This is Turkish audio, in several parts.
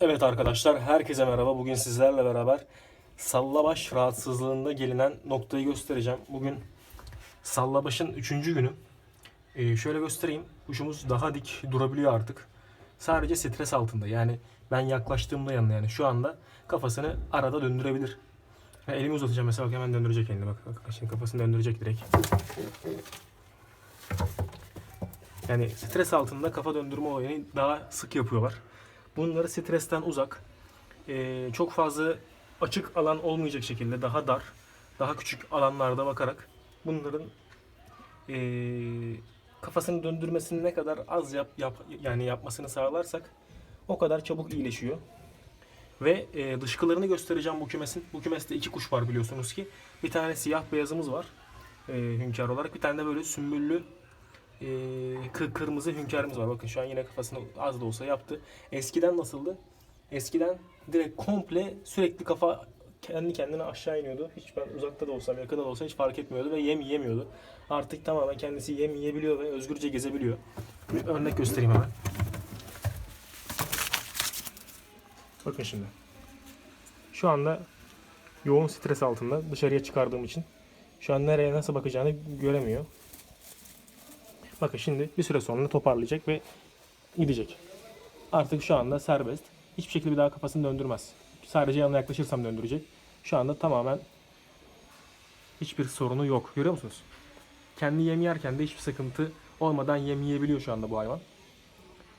Evet arkadaşlar herkese merhaba. Bugün sizlerle beraber sallabaş rahatsızlığında gelinen noktayı göstereceğim. Bugün sallabaşın 3. günü. Ee, şöyle göstereyim. Kuşumuz daha dik durabiliyor artık. Sadece stres altında. Yani ben yaklaştığımda yanına yani şu anda kafasını arada döndürebilir. Ben elimi uzatacağım mesela bak hemen döndürecek elini bak. bak. Şimdi kafasını döndürecek direkt. Yani stres altında kafa döndürme olayını daha sık yapıyorlar. Bunları stresten uzak, eee, çok fazla açık alan olmayacak şekilde daha dar, daha küçük alanlarda bakarak bunların eee, kafasını döndürmesini ne kadar az yap, yap yani yapmasını sağlarsak o kadar çabuk iyileşiyor. Ve eee, dışkılarını göstereceğim bu kümesin. Bu kümeste iki kuş var biliyorsunuz ki. Bir tane siyah beyazımız var eee hünkâr olarak. Bir tane de böyle sümbüllü kı- kırmızı hünkârımız var. Bakın şu an yine kafasını az da olsa yaptı. Eskiden nasıldı? Eskiden direkt komple sürekli kafa kendi kendine aşağı iniyordu. Hiç ben uzakta da olsam yakında da olsa hiç fark etmiyordu ve yem yiyemiyordu. Artık tamamen kendisi yem yiyebiliyor ve özgürce gezebiliyor. Bir örnek göstereyim hemen. Bakın şimdi. Şu anda yoğun stres altında dışarıya çıkardığım için şu an nereye nasıl bakacağını göremiyor. Bakın şimdi bir süre sonra toparlayacak ve gidecek. Artık şu anda serbest. Hiçbir şekilde bir daha kafasını döndürmez. Sadece yanına yaklaşırsam döndürecek. Şu anda tamamen hiçbir sorunu yok. Görüyor musunuz? Kendi yem yerken de hiçbir sıkıntı olmadan yem yiyebiliyor şu anda bu hayvan.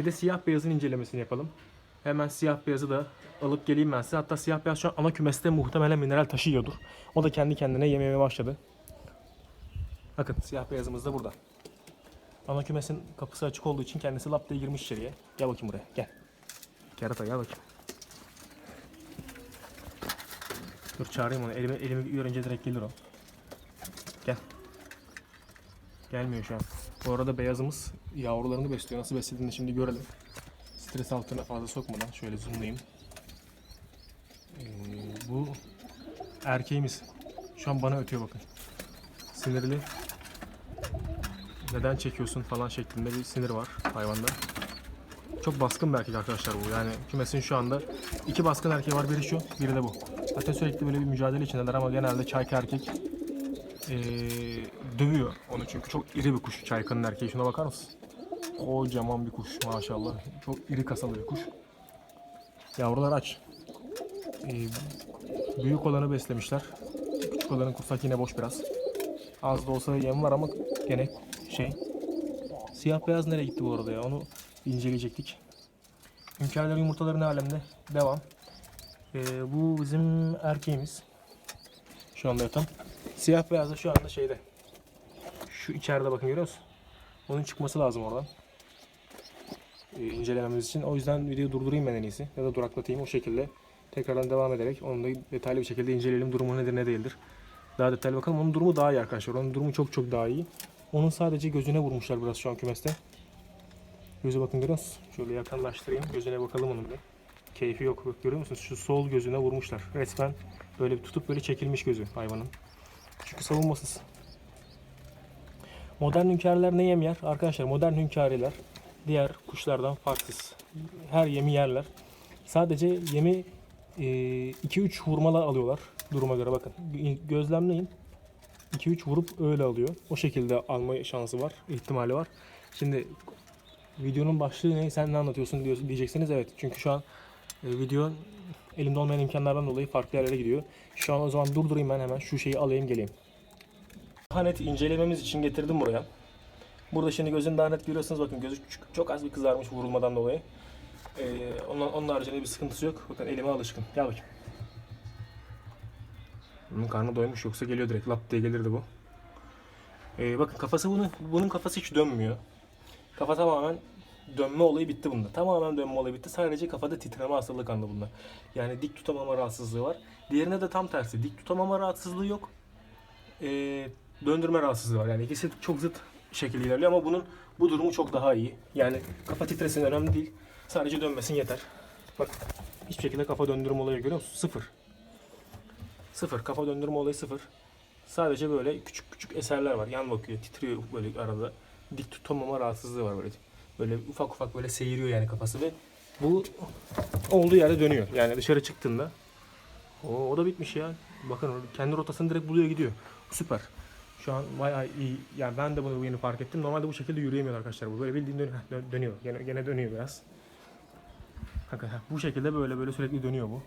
Bir de siyah beyazın incelemesini yapalım. Hemen siyah beyazı da alıp geleyim ben size. Hatta siyah beyaz şu an ana kümeste muhtemelen mineral taşıyordur. O da kendi kendine yemeye başladı. Bakın siyah beyazımız da burada. Ana kümesin kapısı açık olduğu için kendisi lap diye girmiş içeriye. Gel bakayım buraya. Gel. Kerata gel bakayım. Dur çağırayım onu. Elimi, elimi görünce direkt gelir o. Gel. Gelmiyor şu an. Bu arada beyazımız yavrularını besliyor. Nasıl beslediğini şimdi görelim. Stres altına fazla sokmadan şöyle zoomlayayım. Ee, bu erkeğimiz. Şu an bana ötüyor bakın. Sinirli neden çekiyorsun falan şeklinde bir sinir var hayvanda. Çok baskın bir erkek arkadaşlar bu. Yani kümesin şu anda iki baskın erkeği var. Biri şu, biri de bu. Zaten sürekli böyle bir mücadele içindeler ama genelde çayka erkek eee, dövüyor onu çünkü çok iri bir kuş çaykanın erkeği. Şuna bakar mısın? Kocaman bir kuş maşallah. Çok iri kasalı bir kuş. Yavrular aç. Eee, büyük olanı beslemişler. Küçük olanın kursak yine boş biraz. Az da olsa yem var ama gene şey. Siyah beyaz nereye gitti bu arada ya? Onu inceleyecektik. Hünkârların yumurtaları ne alemde? Devam. Ee, bu bizim erkeğimiz. Şu anda yatan. Siyah beyaz da şu anda şeyde. Şu içeride bakın görüyor musun? Onun çıkması lazım oradan. Ee, incelememiz için. O yüzden videoyu durdurayım ben en iyisi. Ya da duraklatayım o şekilde. Tekrardan devam ederek onu da detaylı bir şekilde inceleyelim. Durumu nedir ne değildir. Daha detaylı bakalım. Onun durumu daha iyi arkadaşlar. Onun durumu çok çok daha iyi. Onun sadece gözüne vurmuşlar biraz şu an kümeste. Göze bakın musunuz? Şöyle yakınlaştırayım. Gözüne bakalım onun bir. Keyfi yok. Bak görüyor musunuz? Şu sol gözüne vurmuşlar. Resmen böyle bir tutup böyle çekilmiş gözü hayvanın. Çünkü savunmasız. Modern hünkârlar ne yem yer? Arkadaşlar modern hünkâriler diğer kuşlardan farksız. Her yemi yerler. Sadece yemi 2-3 vurmalı alıyorlar. Duruma göre bakın. Gözlemleyin. 2-3 vurup öyle alıyor. O şekilde alma şansı var, ihtimali var. Şimdi videonun başlığı ne, sen ne anlatıyorsun diyor, diyeceksiniz. Evet çünkü şu an e, video elimde olmayan imkanlardan dolayı farklı yerlere gidiyor. Şu an o zaman durdurayım ben hemen şu şeyi alayım geleyim. Daha incelememiz için getirdim buraya. Burada şimdi gözün daha net görüyorsunuz bakın gözü çok az bir kızarmış vurulmadan dolayı. Ee, onun, onun haricinde bir sıkıntısı yok. Bakın elime alışkın. Gel bakayım. Bunun karnı doymuş yoksa geliyor direkt lap diye gelirdi bu. Ee, bakın kafası bunun bunun kafası hiç dönmüyor. Kafa tamamen dönme olayı bitti bunda. Tamamen dönme olayı bitti. Sadece kafada titreme hastalığı kandı bunda. Yani dik tutamama rahatsızlığı var. Diğerine de tam tersi. Dik tutamama rahatsızlığı yok. Ee, döndürme rahatsızlığı var. Yani ikisi çok zıt şekilde ilerliyor ama bunun bu durumu çok daha iyi. Yani kafa titresin önemli değil. Sadece dönmesin yeter. Bak hiçbir şekilde kafa döndürme olayı görüyor musun? Sıfır. Sıfır. Kafa döndürme olayı sıfır. Sadece böyle küçük küçük eserler var. Yan bakıyor, titriyor böyle arada. Dik tutamama rahatsızlığı var böyle. Böyle ufak ufak böyle seyiriyor yani kafası ve Bu olduğu yerde dönüyor. Yani dışarı çıktığında. O, o da bitmiş ya. Bakın kendi rotasını direkt buluyor gidiyor. Süper. Şu an bayağı iyi. Yani ben de bunu yeni fark ettim. Normalde bu şekilde yürüyemiyor arkadaşlar. Bu böyle bildiğin dönüyor. Heh, dö- dönüyor. Gene, gene dönüyor biraz. Heh, bu şekilde böyle böyle sürekli dönüyor bu.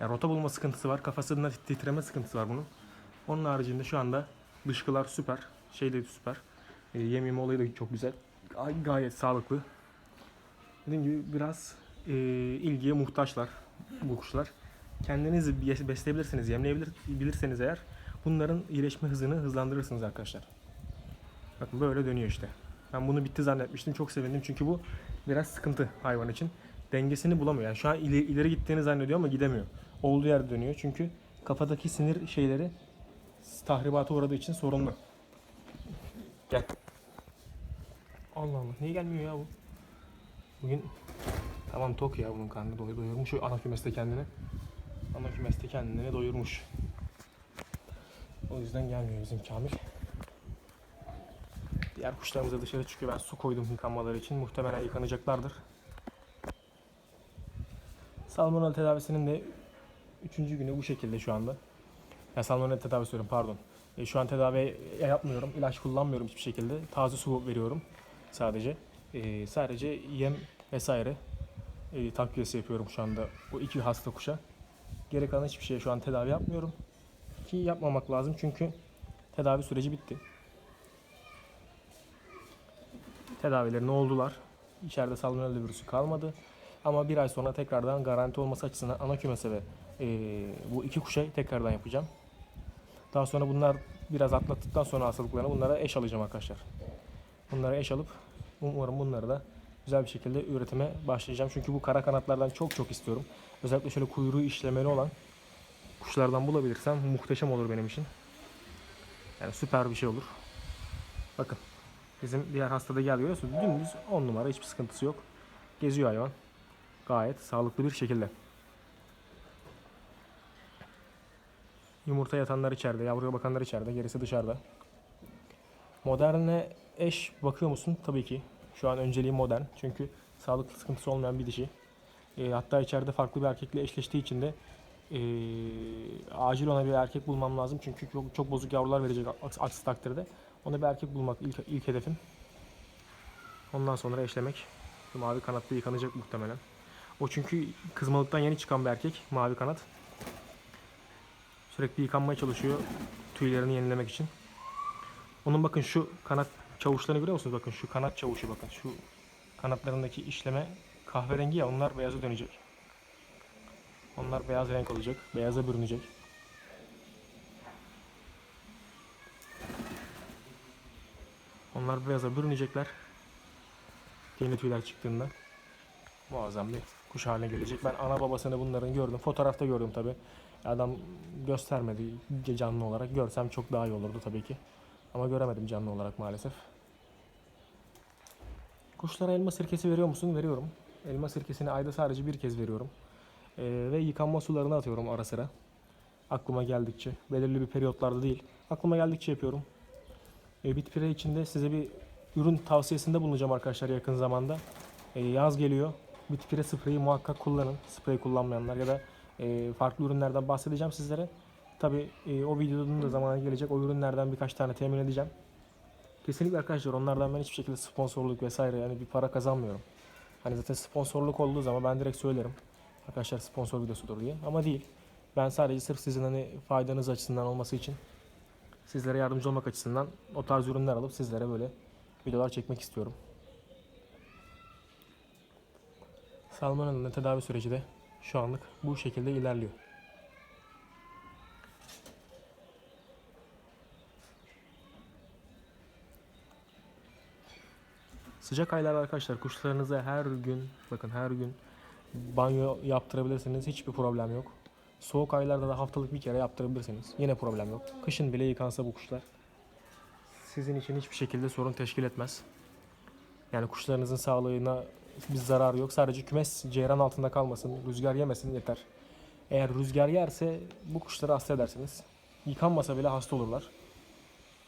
Yani rota bulma sıkıntısı var. Kafasında titreme sıkıntısı var bunun. Onun haricinde şu anda dışkılar süper. Şey de süper. E, yem yeme olayı da çok güzel. Gay- Gayet sağlıklı. Dediğim gibi biraz e, ilgiye muhtaçlar bu kuşlar. Kendiniz bes- besleyebilirsiniz, yemleyebilir bilirseniz eğer bunların iyileşme hızını hızlandırırsınız arkadaşlar. Bakın böyle dönüyor işte. Ben bunu bitti zannetmiştim. Çok sevindim çünkü bu biraz sıkıntı hayvan için. Dengesini bulamıyor. Yani şu an ileri, ileri gittiğini zannediyor ama gidemiyor. Olduğu yerde dönüyor. Çünkü kafadaki sinir şeyleri tahribata uğradığı için sorunlu. Gel. Allah Allah. Niye gelmiyor ya bu? Bugün tamam tok ya bunun karnı doy doyurmuş. Ana kümeste kendini. Ana kümeste kendini doyurmuş. O yüzden gelmiyor bizim Kamil. Diğer kuşlarımız da dışarı çıkıyor. Ben su koydum yıkanmaları için. Muhtemelen yıkanacaklardır. Salmonella tedavisinin de üçüncü günü bu şekilde şu anda. Ya salmonella tedavisi diyorum pardon. E, şu an tedavi yapmıyorum. ilaç kullanmıyorum hiçbir şekilde. Taze su veriyorum sadece. E, sadece yem vesaire e, takviyesi yapıyorum şu anda bu iki hasta kuşa. Geri kalan hiçbir şeye şu an tedavi yapmıyorum. Ki yapmamak lazım çünkü tedavi süreci bitti. Tedavilerini oldular. İçeride salmonella virüsü kalmadı. Ama bir ay sonra tekrardan garanti olması açısından ana kümese ve e, bu iki kuşa tekrardan yapacağım. Daha sonra bunlar biraz atlattıktan sonra hastalıklarını bunlara eş alacağım arkadaşlar. Bunlara eş alıp umarım bunları da güzel bir şekilde üretime başlayacağım. Çünkü bu kara kanatlardan çok çok istiyorum. Özellikle şöyle kuyruğu işlemeli olan kuşlardan bulabilirsem muhteşem olur benim için. Yani süper bir şey olur. Bakın bizim diğer hastada gel görüyorsunuz. Dümdüz 10 numara hiçbir sıkıntısı yok. Geziyor hayvan. Gayet sağlıklı bir şekilde. Yumurta yatanlar içeride, yavruya bakanlar içeride, gerisi dışarıda. Moderne eş bakıyor musun? Tabii ki. Şu an önceliğim modern. Çünkü sağlık sıkıntısı olmayan bir dişi. E, hatta içeride farklı bir erkekle eşleştiği için de e, acil ona bir erkek bulmam lazım. Çünkü çok, çok bozuk yavrular verecek aks- aksi takdirde. Ona bir erkek bulmak ilk, ilk hedefim. Ondan sonra eşlemek. Şu mavi kanatlı yıkanacak muhtemelen. O çünkü kızmalıktan yeni çıkan bir erkek. Mavi kanat. Sürekli yıkanmaya çalışıyor tüylerini yenilemek için. Onun bakın şu kanat çavuşlarını görüyor musunuz? Bakın şu kanat çavuşu bakın. Şu kanatlarındaki işleme kahverengi ya onlar beyaza dönecek. Onlar beyaz renk olacak. Beyaza bürünecek. Onlar beyaza bürünecekler. Yeni tüyler çıktığında. Muazzam bir kuş haline gelecek. Ben ana babasını bunların gördüm. Fotoğrafta gördüm tabi. Adam göstermedi canlı olarak. Görsem çok daha iyi olurdu tabii ki. Ama göremedim canlı olarak maalesef. Kuşlara elma sirkesi veriyor musun? Veriyorum. Elma sirkesini ayda sadece bir kez veriyorum. Ee, ve yıkanma sularını atıyorum ara sıra. Aklıma geldikçe. Belirli bir periyotlarda değil. Aklıma geldikçe yapıyorum. Ee, Bitpire için de size bir ürün tavsiyesinde bulunacağım arkadaşlar yakın zamanda. Ee, yaz geliyor. Bitpire spreyi muhakkak kullanın. Sprey kullanmayanlar ya da e, farklı ürünlerden bahsedeceğim sizlere. Tabi o videonun da zamanı gelecek. O ürünlerden birkaç tane temin edeceğim. Kesinlikle arkadaşlar onlardan ben hiçbir şekilde sponsorluk vesaire yani bir para kazanmıyorum. Hani zaten sponsorluk olduğu zaman ben direkt söylerim. Arkadaşlar sponsor videosudur diye. Ama değil. Ben sadece sırf sizin hani faydanız açısından olması için sizlere yardımcı olmak açısından o tarz ürünler alıp sizlere böyle videolar çekmek istiyorum. Salmonella'nın tedavi süreci de şu anlık bu şekilde ilerliyor. Sıcak aylarda arkadaşlar kuşlarınıza her gün bakın her gün banyo yaptırabilirsiniz. Hiçbir problem yok. Soğuk aylarda da haftalık bir kere yaptırabilirsiniz. Yine problem yok. Kışın bile yıkansa bu kuşlar sizin için hiçbir şekilde sorun teşkil etmez. Yani kuşlarınızın sağlığına bir zarar yok. Sadece kümes ceyran altında kalmasın, rüzgar yemesin yeter. Eğer rüzgar yerse bu kuşları hasta edersiniz. Yıkanmasa bile hasta olurlar.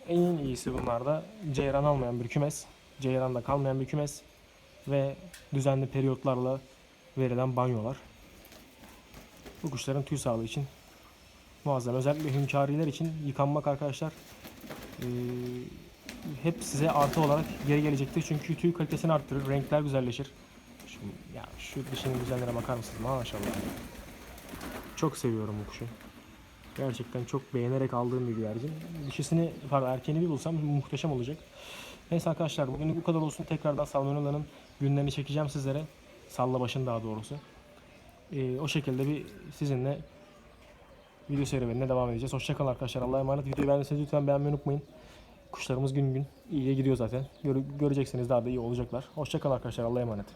En iyisi bunlarda ceyran almayan bir kümes, ceyranda kalmayan bir kümes ve düzenli periyotlarla verilen banyolar. Bu kuşların tüy sağlığı için muazzam. Özellikle hünkâriler için yıkanmak arkadaşlar eee, hep size artı olarak geri gelecektir. Çünkü tüy kalitesini arttırır, renkler güzelleşir. Şu, ya şu dişinin güzelliğine bakar mısınız? Maşallah. Çok seviyorum bu kuşu. Gerçekten çok beğenerek aldığım bir güvercin. Dişisini, pardon erkeğini bir bulsam muhteşem olacak. Neyse arkadaşlar bugün bu kadar olsun. Tekrardan Salmonella'nın günlerini çekeceğim sizlere. Salla başın daha doğrusu. Ee, o şekilde bir sizinle video serüvenine devam edeceğiz. Hoşçakalın arkadaşlar. Allah'a emanet. Videoyu beğendiyseniz lütfen beğenmeyi unutmayın. Kuşlarımız gün gün iyiye gidiyor zaten. Göre- göreceksiniz daha da iyi olacaklar. Hoşçakalın arkadaşlar. Allah'a emanet.